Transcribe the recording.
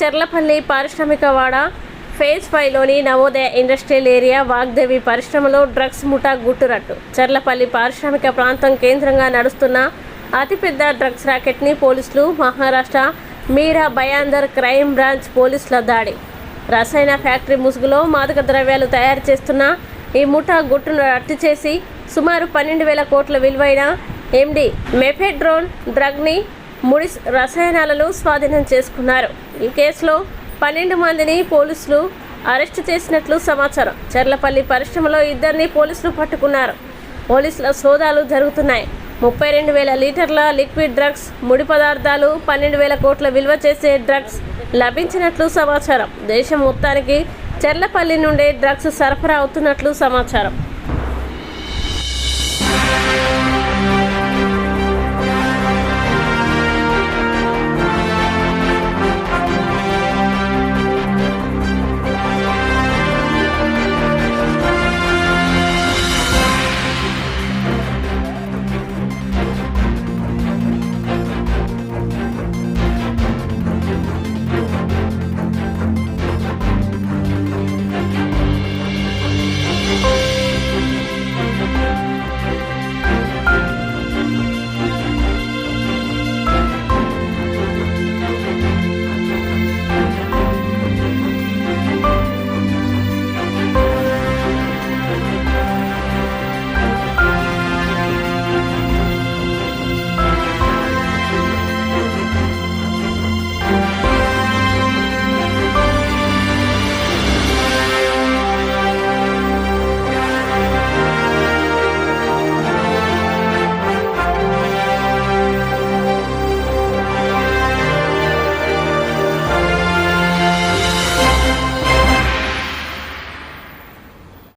చెర్లపల్లి పారిశ్రామికవాడ ఫేజ్ ఫైవ్లోని Navodaya industrial area Vagdevi పరిశ్రమలో డ్రగ్స్ ముఠా గుట్టురట్టు. చెర్లపల్లి పారిశ్రామిక ప్రాంతం కేంద్రంగా నడుస్తున్న అతిపెద్ద డ్రగ్స్ ర్యాకెట్ని పోలీసులు మహారాష్ట్ర మీరా భయాందర్ క్రైమ్ బ్రాంచ్ పోలీసుల దాడి. రసాయన ఫ్యాక్టరీ ముసుగులో మాదక ద్రవ్యాలు తయారు చేస్తున్న ఈ ముఠా గుట్టును రట్టు చేసి సుమారు పన్నెండు వేల కోట్ల విలువైన ఎండి మెఫెడ్రోన్ డ్రగ్ని ముడి రసాయనాలను స్వాధీనం చేసుకున్నారు. ఈ కేసులో పన్నెండు మందిని పోలీసులు అరెస్టు చేసినట్లు సమాచారం. చెర్లపల్లి పరిశ్రమలో ఇద్దరిని పోలీసులు పట్టుకున్నారు. పోలీసుల సోదాలు జరుగుతున్నాయి. ముప్పై రెండు వేల లీటర్ల లిక్విడ్ డ్రగ్స్ ముడి పదార్థాలు పన్నెండు వేల కోట్ల విలువ చేసే డ్రగ్స్ లభించినట్లు సమాచారం. దేశం మొత్తానికి చెర్లపల్లి నుండే డ్రగ్స్ సరఫరా అవుతున్నట్లు సమాచారం.